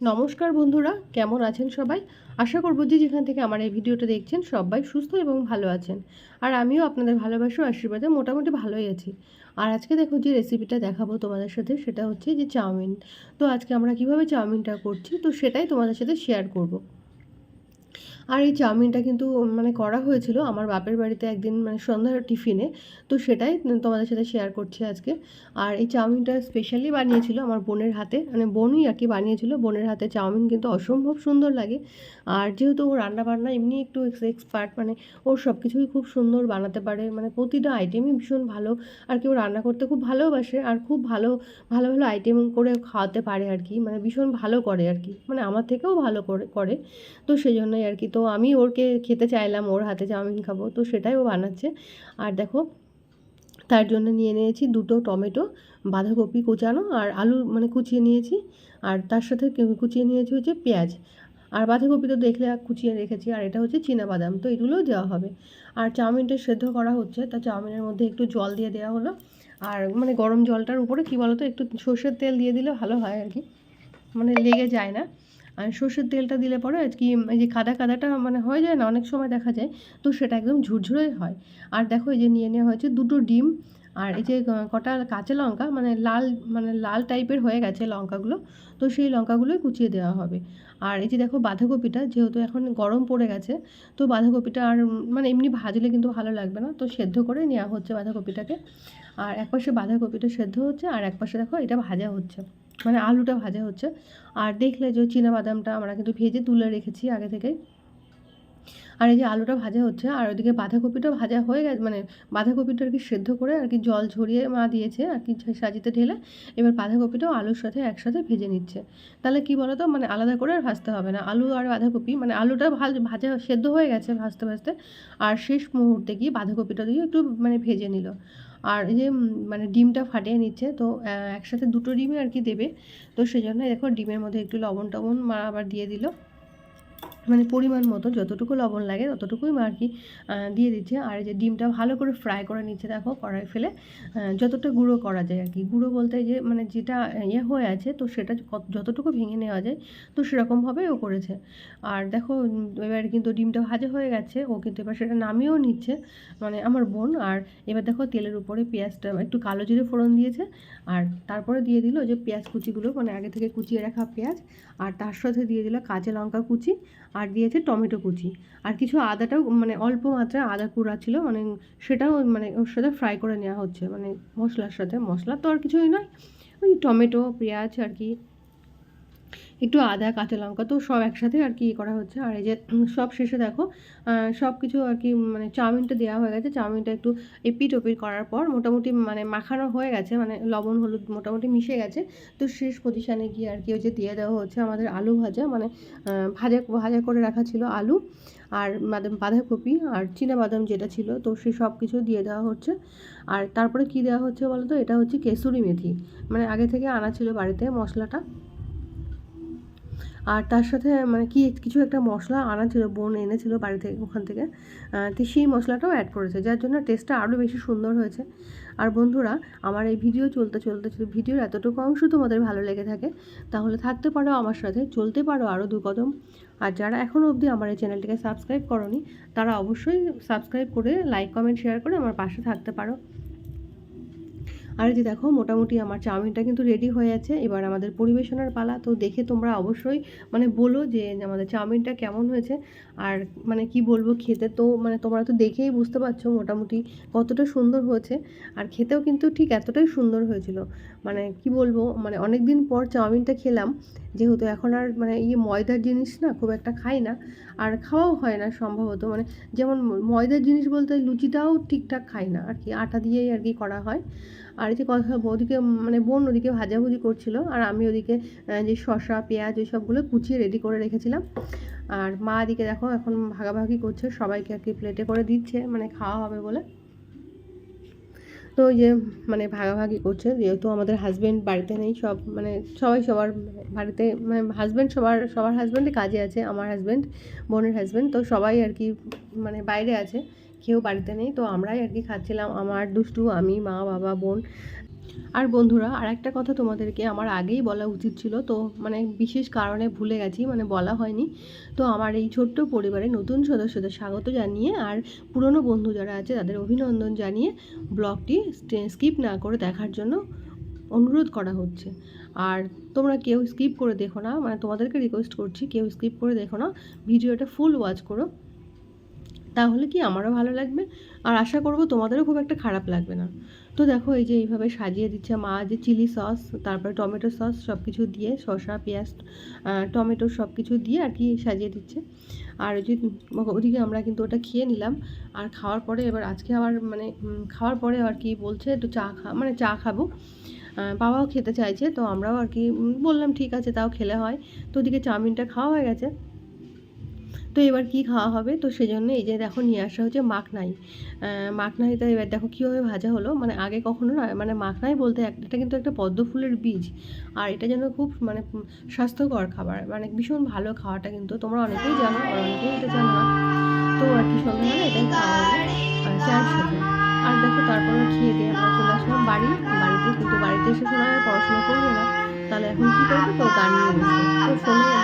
নমস্কার বন্ধুরা, কেমন আছেন সবাই? আশা করব যে যেখান থেকে আমার এই ভিডিওটা দেখছেন সবাই সুস্থ এবং ভালো আছেন। আর আমিও আপনাদের ভালোবাসা আশীর্বাদে মোটামুটি ভালোই আছি। আর আজকে দেখো যে রেসিপিটা দেখাবো তোমাদের সাথে, সেটা হচ্ছে যে চাউমিন। তো আজকে আমরা কীভাবে চাউমিনটা করছি, তো সেটাই তোমাদের সাথে শেয়ার করব। আর এই চাউমিনটা কিন্তু মানে করা হয়েছিল আমার বাপের বাড়িতে একদিন মানে সন্ধ্যার টিফিনে। তো সেটাই তোমাদের সাথে শেয়ার করছি আজকে। আর এই চাউমিনটা স্পেশালি বানিয়েছিল আমার বোনের হাতে মানে বোনই আর কি বানিয়েছিল। বোনের হাতে চাউমিন কিন্তু অসম্ভব সুন্দর লাগে। আর যেহেতু ও রান্নাবান্না এমনি একটু এক্সপার্ট মানে ওর সব কিছুই খুব সুন্দর বানাতে পারে। মানে প্রতিটা আইটেমই ভীষণ ভালো। আর কি ও রান্না করতে খুব ভালোবাসে আর খুব ভালো ভালো ভালো আইটেম করে খাওয়াতে পারে আর কি। মানে ভীষণ ভালো করে আর কি। মানে আমার থেকেও ভালো করে করে। তো সেই জন্যই আর কি তো আমি ওরকে খেতে চাইলাম, ওর হাতে চাউমিন খাব। তো সেটাই ও বানাচ্ছে। আর দেখো, তার জন্য নিয়ে নিয়েছি দুটো টমেটো, বাঁধাকপি কুচানো আর আলু মানে কুচিয়ে নিয়েছি। আর তার সাথে কুচিয়ে নিয়েছি হচ্ছে পেঁয়াজ। আর বাঁধাকপি তো দেখলে কুচিয়ে রেখেছি। আর এটা হচ্ছে বাদাম তো এগুলোও দেওয়া হবে। আর চাউমিনটা সেদ্ধ করা হচ্ছে। তা চাউমিনের মধ্যে একটু জল দিয়ে দেওয়া হলো। আর মানে গরম জলটার উপরে কী বলতো? একটু সর্ষের তেল দিয়ে দিলে ভালো হয় আর কি মানে লেগে যায় না। আর সর্ষের তেলটা দিলে পরে আর কি, এই যে কাদা কাদাটা মানে হয়ে যায় না, অনেক সময় দেখা যায়, তো সেটা একদম ঝুরঝুরেই হয়। আর দেখো এই যে নিয়ে নেওয়া হয়েছে দুটো ডিম, আর এই যে কটা কাঁচা লঙ্কা মানে লাল মানে লাল টাইপের হয়ে গেছে লঙ্কাগুলো, তো সেই লঙ্কাগুলোই কুচিয়ে দেওয়া হবে। আর এই যে দেখো বাঁধাকপিটা যেহেতু এখন গরম পড়ে গেছে, তো বাঁধাকপিটা আর মানে এমনি ভাজলে কিন্তু ভালো লাগবে না, তো সেদ্ধ করে নেওয়া হচ্ছে বাঁধাকপিটাকে। আর এক পাশে বাঁধাকপিটা সেদ্ধ হচ্ছে, আর এক পাশে দেখো এটা ভাজা হচ্ছে। মানে আলুটা ভাজা হচ্ছে। আর দেখলে যে বাদামটা আমরা কিন্তু ভেজে তুলে রেখেছি আগে থেকেই। আর এই যে আলুটা ভাজা হচ্ছে, আর ওদিকে বাঁধাকপিটা ভাজা হয়ে গেছে মানে বাঁধাকপিটা আর কি সেদ্ধ করে আর কি জল ঝরিয়ে মা দিয়েছে আর কি সাজিতে ঢেলে, এবার বাঁধাকপিটাও আলুর সাথে একসাথে ভেজে নিচ্ছে। তাহলে কি বলতো মানে আলাদা করে আর ভাজতে হবে না। আলু আর বাঁধাকপি মানে আলুটা ভাজা সেদ্ধ হয়ে গেছে ভাজতে ভাজতে, আর শেষ মুহূর্তে গিয়ে বাঁধাকপিটা দিয়ে একটু মানে ভেজে নিল। আর এই যে মানে ডিমটা ফাটিয়ে নিচ্ছে, তো একসাথে দুটো ডিমই আর কি দেবে। তো সেই জন্য দেখো ডিমের মধ্যে একটু লবণ টবণ মা আবার দিয়ে দিল। মানে পরিমাণ মতো, যতটুকু লবণ লাগে ততটুকুই আর কি দিয়ে দিচ্ছে। আর যে ডিমটা ভালো করে ফ্রাই করে নিচ্ছে, দেখো, কড়াই ফেলে যতটা গুঁড়ো করা যায় আর কি। গুঁড়ো বলতে যে মানে যেটা ইয়ে হয়ে আছে, তো সেটা যতটুকু ভেঙে নেওয়া যায়, তো সেরকমভাবে ও করেছে। আর দেখো এবার কিন্তু ডিমটা ভাজা হয়ে গেছে, ও কিন্তু এবার সেটা নামিয়েও নিচ্ছে মানে আমার বোন। আর এবার দেখো, তেলের উপরে পেঁয়াজটা একটু কালো জিরে ফোড়ন দিয়েছে, আর তারপরে দিয়ে দিল যে পেঁয়াজ কুচিগুলো মানে আগে থেকে কুচিয়ে রাখা পেঁয়াজ, আর তার সাথে দিয়ে দিল কাঁচা লঙ্কা কুচি আর দিয়েছে টমেটো কুচি। আর কিছু আদাটাও মানে অল্প মাত্রায় আদা কুড়া ছিল মানে সেটাও মানে ওর সাথে ফ্রাই করে নেওয়া হচ্ছে মানে মশলার সাথে। মশলা তো আর কিছুই নয়, ওই টমেটো, পেঁয়াজ আর কি। একটু আদা, কাঁচা লঙ্কা তো সব একসাথে আর কি করা হচ্ছে। আর এই যে সব শেষে দেখো সব কিছু আর কি মানে চাউমিনটা দেওয়া হয়ে গেছে। চাউমিনটা একটু এপিট ওপিট করার পর মোটামুটি মানে মাখানো হয়ে গেছে মানে লবণ, হলুদ মোটামুটি মিশে গেছে। তো শেষ পজিশানে গিয়ে আর কি ওই যে দিয়ে দেওয়া হচ্ছে আমাদের আলু ভাজা মানে ভাজা ভাজা করে রাখা ছিল আলু আর বাদাম, বাঁধাকপি আর বাদাম যেটা ছিল, তো সে সব কিছু দিয়ে দেওয়া হচ্ছে। আর তারপরে কি দেওয়া হচ্ছে বলো তো এটা হচ্ছে কেসুরি মেথি। মানে আগে থেকে আনা ছিল বাড়িতে মশলাটা। আর তার সাথে মানে কি, কিছু একটা মশলা আনা ছিল, বোন এনেছিল বাড়ি থেকে, ওখান থেকে। তো সেই মশলাটাও অ্যাড করেছে, যার জন্য টেস্টটা আরও বেশি সুন্দর হয়েছে। আর বন্ধুরা, আমার এই ভিডিও চলতে চলতে ভিডিওর এতটুকু অংশ তোমাদের ভালো লেগে থাকে, তাহলে থাকতে পারো আমার সাথে, চলতে পারো আরও দু কদম। আর যারা এখনও অবধি আমার এই চ্যানেলটিকে সাবস্ক্রাইব করনি, তারা অবশ্যই সাবস্ক্রাইব করে লাইক কমেন্ট শেয়ার করে আমার পাশে থাকতে পারো। আর যে দেখো, মোটামুটি আমার চাউমিনটা কিন্তু রেডি হয়ে আছে। এবার আমাদের পরিবেশনের পালা, তো দেখে তোমরা অবশ্যই মানে বলো যে আমাদের চাউমিনটা কেমন হয়েছে। আর মানে কি বলব, খেতে তো মানে তোমরা তো দেখেই বুঝতে পারছ মোটামুটি কতটা সুন্দর হয়েছে। আর খেতেও কিন্তু ঠিক এতটাই সুন্দর হয়েছিল। মানে কি বলব মানে অনেক দিন পর চাউমিনটা খেলাম। যেহেতু এখন আর মানে ইয়ে ময়দার জিনিস না, খুব একটা খাই না। আর খাওয়াও হয় না সম্ভবত। মানে যেমন ময়দার জিনিস বলতে লুচিটাও ঠিকঠাক খাই না। আর কি আটা দিয়েই আর কি করা হয়। আর যে কথা ওদিকে মানে বোন ওদিকে ভাজাভুজি করছিল আর আমি ওদিকে যে শসা, পেঁয়াজ ওই সবগুলো কুচিয়ে রেডি করে রেখেছিলাম। আর মা এদিকে দেখো এখন ভাগাভাগি করছে, সবাইকে আর কি প্লেটে করে দিচ্ছে মানে খাওয়া হবে বলে। তো ওই যে মানে ভাগাভাগি করছে, যেহেতু আমাদের হাজব্যান্ড বাড়িতে নেই, সব মানে সবাই সবার বাড়িতে মানে হাজব্যান্ড সবার সবার হাজব্যান্ডে কাজে আছে, আমার হাজব্যান্ড বোনের হাজব্যান্ড তো সবাই আর কি মানে বাইরে আছে। কেউ বাড়িতে নেই, তো আমরাই আর কি খাচ্ছিলাম। আমার দুষ্টু, আমি, মা, বাবা, বোন। আর বন্ধুরা আর একটা কথা তোমাদেরকে আমার আগেই বলা উচিত ছিল, তো মানে বিশেষ কারণে ভুলে গেছি মানে বলা হয়নি। তো আমার এই ছোট্ট পরিবারে নতুন সদস্যদের স্বাগত জানিয়ে আর পুরনো বন্ধু যারা আছে, তাদের অভিনন্দন জানিয়ে ব্লগটি স্কিপ না করে দেখার জন্য অনুরোধ করা হচ্ছে। আর তোমরা কেউ স্কিপ করে দেখো না মানে তোমাদেরকে রিকোয়েস্ট করছি, কেউ স্কিপ করে দেখো না, ভিডিওটা ফুল ওয়াচ করো। তাহলে কি আমারও ভালো লাগবে? আর আশা করব তোমাদেরও খুব একটা খারাপ লাগবে না। তো দেখো, এই যে এইভাবে সাজিয়ে দিচ্ছে মা, যে চিলি সস, তারপরে টমেটো সস সব কিছু দিয়ে, শসা, পেঁয়াজ টমেটো সব কিছু দিয়ে আর কি সাজিয়ে দিচ্ছে। আর ওই যে ওদিকে আমরা কিন্তু ওটা খেয়ে নিলাম। আর খাওয়ার পরে এবার আজকে আবার মানে খাওয়ার পরে আর কি বলছে, একটু চা খা মানে চা খাব। বাবাও খেতে চাইছে, তো আমরাও আর কি বললাম, ঠিক আছে, তাও খেলে হয়। তো ওদিকে চাউমিনটা খাওয়া হয়ে গেছে। তো এবার কি খাওয়া হবে? তো সেই জন্য এই যে দেখো নিয়ে আসা হচ্ছে মাখনাই। মাখনাই তো এবার দেখো কীভাবে ভাজা হলো? মানে আগে কখনো না মানে মাখনাই বলতে এক- এটা কিন্তু একটা পদ্ম ফুলের বীজ। আর এটা যেন খুব মানে স্বাস্থ্যকর খাবার। মানে ভীষণ ভালো খাওয়াটা কিন্তু। তোমরা অনেকেই জানো, আর অনেকেই এটা জানো না। তো আর কি সন্ধ্যাবেলা এটাই খাওয়া হবে। আর দেখো তারপরে খেয়ে দিয়ে আমরা চলে আসলাম বাড়ি। বাড়িতে কিন্তু বাড়িতে এসে শোনা পড়াশোনা করবে না। তাহলে এখন কী করবে? তো গান নিয়ে বসবে। তো ফোনে